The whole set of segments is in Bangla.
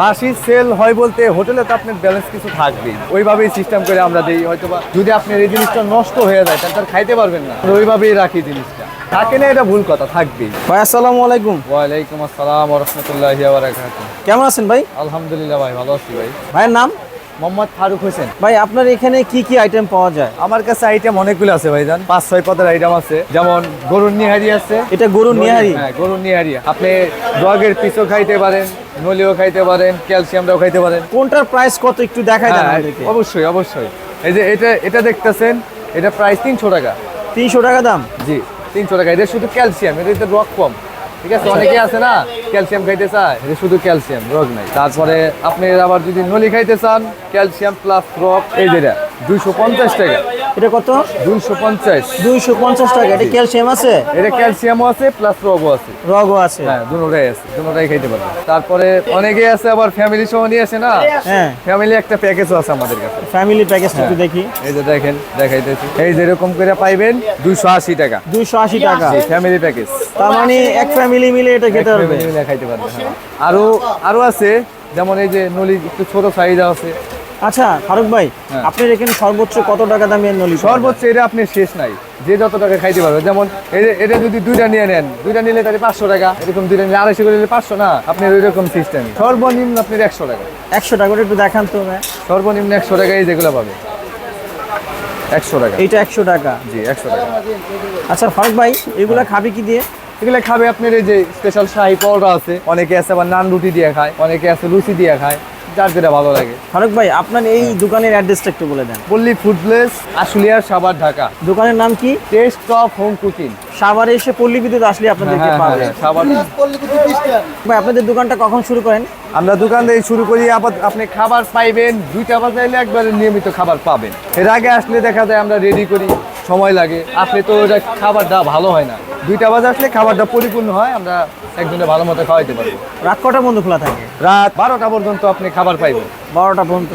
বাসি সেল হয় বলতে হোটেলে তো আপনার ব্যালেন্স কিছু থাকবেই। ওইভাবেই সিস্টেম করে আমরা দিই হয়তো বা যদি আপনার এই জিনিসটা নষ্ট হয়ে যায় তাহলে তার খাইতে পারবেন না। ওইভাবেই রাখি জিনিসটা। থাকে না এটা ভুল কথা থাকবেই। ভাই আসসালামু আলাইকুম। ওয়ালাইকুম আসসালাম রহমতুল্লাহ বারাকাতুহু। কেমন আছেন ভাই? আলহামদুলিল্লাহ ভাই ভালো আছি ভাই। ভাইয়ের নাম? মোহাম্মদ ফারুক হোসেন। ভাই আপনার এখানে কি কি আইটেম পাওয়া যায়? আমার কাছে আইটেম অনেকগুলো আছে ভাইজান। পাঁচ ছয় পদের আইটেম আছে। যেমন গরুর নিহারি আছে। এটা গরুর নিহারি? হ্যাঁ গরুর নিহারি। আপনি ডগের পিসও খাইতে পারেন নলিও খাইতে পারেন ক্যালসিয়ামটাও খাইতে পারেন। কোনটার প্রাইস কত একটু দেখাই দেন হ্যাঁ, অবশ্যই অবশ্যই। এই যে এটা এটা দেখতেছেন এটা প্রাইস তিনশো টাকা। তিনশো টাকা দাম? জি তিনশো টাকা। এটা শুধু ক্যালসিয়াম এটা রক কম। ঠিক আছে অনেকে আছে না, ক্যালসিয়াম খাইতে চায় শুধু ক্যালসিয়াম রক নাই। তারপরে আপনি আবার যদি নলি খাইতে চান, ক্যালসিয়াম প্লাস রক এই যেটা দুইশো পঞ্চাশ টাকা। এটা কত? দুইশো পঞ্চাশ। দুইশো পঞ্চাশ টাকা। এটা ক্যালসিয়াম আছে? এটা ক্যালসিয়ামও আছে প্লাস রগও আছে। রগও আছে। হ্যাঁ দুটোটাই আছে দুটোটাই খাইতে পারবেন তারপরে অনেকে আছে আবার ফ্যামিলি সহ নিয়ে আসে না? হ্যাঁ। ফ্যামিলি একটা প্যাকেজও আছে আমাদের কাছে। ফ্যামিলি প্যাকেজটা একটু দেখি। এই যে দেখেন দেখাইতেছি। এই যে এরকম করে পাইবেন দুইশো আশি টাকা। দুইশো আশি টাকা। ফ্যামিলি প্যাকেজ তার মানে এক ফ্যামিলি মিলে এটা খেতে পারবে। মিলে খাইতে পারবেন হ্যাঁ। আরও আরও আছে যেমন এই যে নলি একটু ছোট সাইজ আছে। আচ্ছা ফারুক ভাই হ্যাঁ। আপনার এখানে সর্বোচ্চ কত টাকা দামের নলি সর্বোচ্চ এটা আপনি শেষ নাই। যে যত টাকা খাইতে পারবে যেমন এটা যদি দুইটা নিয়ে নেন দুইটা নিলে তাহলে পাঁচশো টাকা এরকম দুইটা নিলে আড়াইশো করে নিলে পাঁচশো না আপনার ওই রকম সিস্টেম সর্বনিম্ন আপনার একশো টাকা। একশো টাকা একটু দেখান তো সর্বনিম্ন একশো টাকা এই যেগুলো পাবে। একশো টাকা। এইটা একশো টাকা। জি একশো টাকা। আচ্ছা ফারুক ভাই এগুলা খাবে কি দিয়ে? এগুলো খাবে আপনার এই যে স্পেশাল শাহি পরোটা আছে অনেকে আছে আবার নান রুটি দিয়ে খায় অনেকে আছে লুচি দিয়ে খায়। যার যেটা ভালো লাগে। ফারুক ভাই আপনার এই দোকানের অ্যাড্রেসটা একটু বলে দেন। পল্লী ফুড প্লেস আশুলিয়ার সাবার ঢাকা। দোকানের নাম কি? টেস্ট অফ হোম কুকিং সাভারে এসে পল্লী বিদ্যুৎ আসলে আপনাদেরকে পাবে সাবার ভাই আপনাদের দোকানটা কখন শুরু করেন? আমরা দোকান থেকে শুরু করি আবার আপনি খাবার পাইবেন দুইটা বাজাইলে একবারে নিয়মিত খাবার পাবেন। এর আগে আসলে দেখা যায় আমরা রেডি করি সময় লাগে। আপনি তো ওটা খাবারটা ভালো হয় না। দুইটা বাজে আসলে খাবারটা পরিপূর্ণ হয় আমরা একজনে ভালো মতো খাওয়াইতে পারব। রাত কটা বন্ধ খোলা থাকে? রাত বারোটা পর্যন্ত আপনি খাবার পাইবেন। বারোটা পর্যন্ত?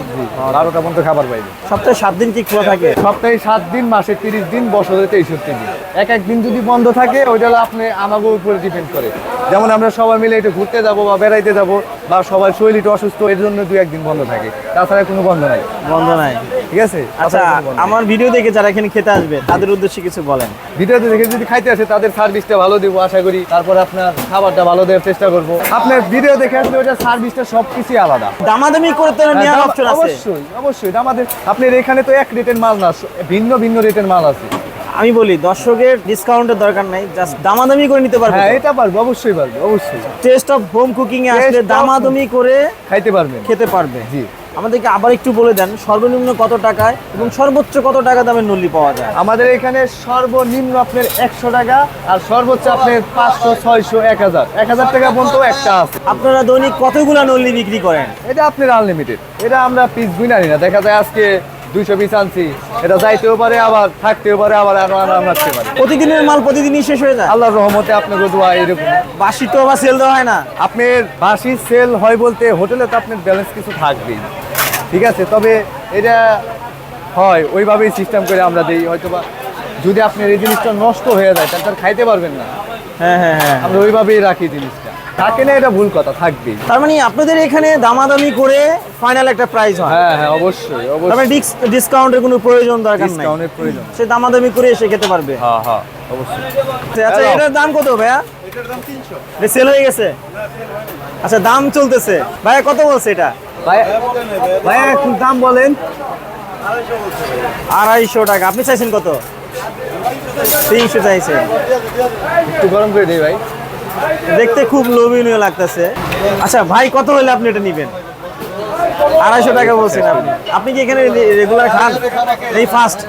বারোটা পর্যন্ত খাবার পাইবেন। সপ্তাহে সাত দিন কি খোলা থাকে? সপ্তাহে সাত দিন মাসে তিরিশ দিন বছরে তেইশ দিন এক এক দিন যদি বন্ধ থাকে ওইটা আপনি আমাকে উপরে ডিপেন্ড করে। যেমন আমরা সবাই মিলে একটু ঘুরতে যাব বা বেড়াইতে যাব বা সবার একটু অসুস্থ এর জন্য দু একদিন বন্ধ থাকে। তাছাড়া কোনো বন্ধ নাই। বন্ধ নাই। ঠিক আছে? আচ্ছা। আমার ভিডিও দেখে যারা এখানে খেতে আসবে তাদের উদ্দেশ্যে কিছু বলেন। ভিডিওতে দেখে যদি খাইতে আসে তাদের সার্ভিসটা ভালো দিব আশা করি। তারপর আপনার খাবারটা ভালো দেওয়ার চেষ্টা করব। আপনার ভিডিও দেখে আসলে ওটা সার্ভিসটা সব কিছুই আলাদা দামাদামি করে তো নেওয়ার অপশন আছে। অবশ্যই অবশ্যই। আমাদের আপনার এখানে তো এক রেটের মাল না ভিন্ন ভিন্ন রেটের মাল আছে। আমি বলি দর্শকের ডিসকাউন্টের দরকার নাই জাস্ট দামাদামি করে নিতে পারবে হ্যাঁ এটা পারব অবশ্যই পারব অবশ্যই। টেস্ট অফ হোম কুকিং এ আসলে দামাদামি করে খাইতে পারবে। খেতে পারবে। জি। আমাদেরকে আবার একটু বলে দেন সর্বনিম্ন কত টাকায় এবং সর্বোচ্চ কত টাকা দামের নল্লি পাওয়া যায়? আমাদের এখানে সর্বনিম্ন আপনার একশো টাকা আর সর্বোচ্চ আপনার পাঁচশো ছয়শো এক হাজার। এক হাজার টাকা পর্যন্ত একটা আছে। আপনারা দৈনিক কতগুলা নল্লি বিক্রি করেন? এটা আপনার আনলিমিটেড এটা আমরা পিস গুনারি না। দেখা যায় আজকে দুইশো পিস আনছি। এটা যাইতেও পারে আবার থাকতেও পারে আবার রাখতে পারে। প্রতিদিনের মাল প্রতিদিনই শেষ হয়ে যায়। আল্লাহর রহমতে আপনাকে দোয়া এরকম। বাসি তো আবার সেল দেওয়া হয় না। আপনার বাসি সেল হয় বলতে হোটেলে তো আপনার ব্যালেন্স কিছু থাকবেই। ঠিক আছে তবে এটা হয় ওইভাবেই সিস্টেম করে আমরা দিই। হয়তো বা যদি আপনার এই জিনিসটা নষ্ট হয়ে যায় তাহলে তার খাইতে পারবেন না। হ্যাঁ হ্যাঁ হ্যাঁ। আমরা ওইভাবেই রাখি জিনিসটা। থাকে না এটা ভুল কথা থাকবেই। তার মানে আপনাদের এখানে দামাদামি করে ফাইনাল একটা প্রাইস হয়। হ্যাঁ হ্যাঁ অবশ্যই অবশ্যই। মানে ডিসকাউন্টের কোনো প্রয়োজন দরকার নাই। ডিসকাউন্টের প্রয়োজন। সে দামাদামি করে এসে খেতে পারবে। হ্যাঁ হ্যাঁ অবশ্যই। আচ্ছা এটার দাম কত ভাইয়া? এটা সেল হয়ে গেছে? আচ্ছা দাম চলতেছে। ভাইয়া কত বলছে এটা? ভাই ভাইয়া একটু দাম বলেন। আড়াইশো টাকা। আপনি চাইছেন কত? তিনশো চাইছে একটু গরম করে দিই ভাই। দেখতে খুব লোভনীয় লাগতেছে। আচ্ছা ভাই কত হলে আপনি এটা নেবেন? আড়াইশো টাকা বলছেন আপনি। আপনি কি এখানে রেগুলার খান? এই ফার্স্ট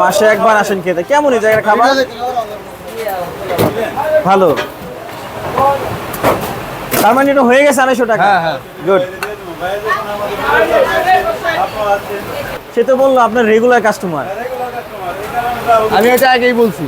মাসে একবার আসেন খেতে। কেমন এই জায়গার খাবার? ভালো। তার মানে এটা হয়ে গেছে আড়াইশো টাকা? হ্যাঁ হ্যাঁ। গুড সে তো বলল আপনার রেগুলার কাস্টমার আমি এটা আগেই বলছি।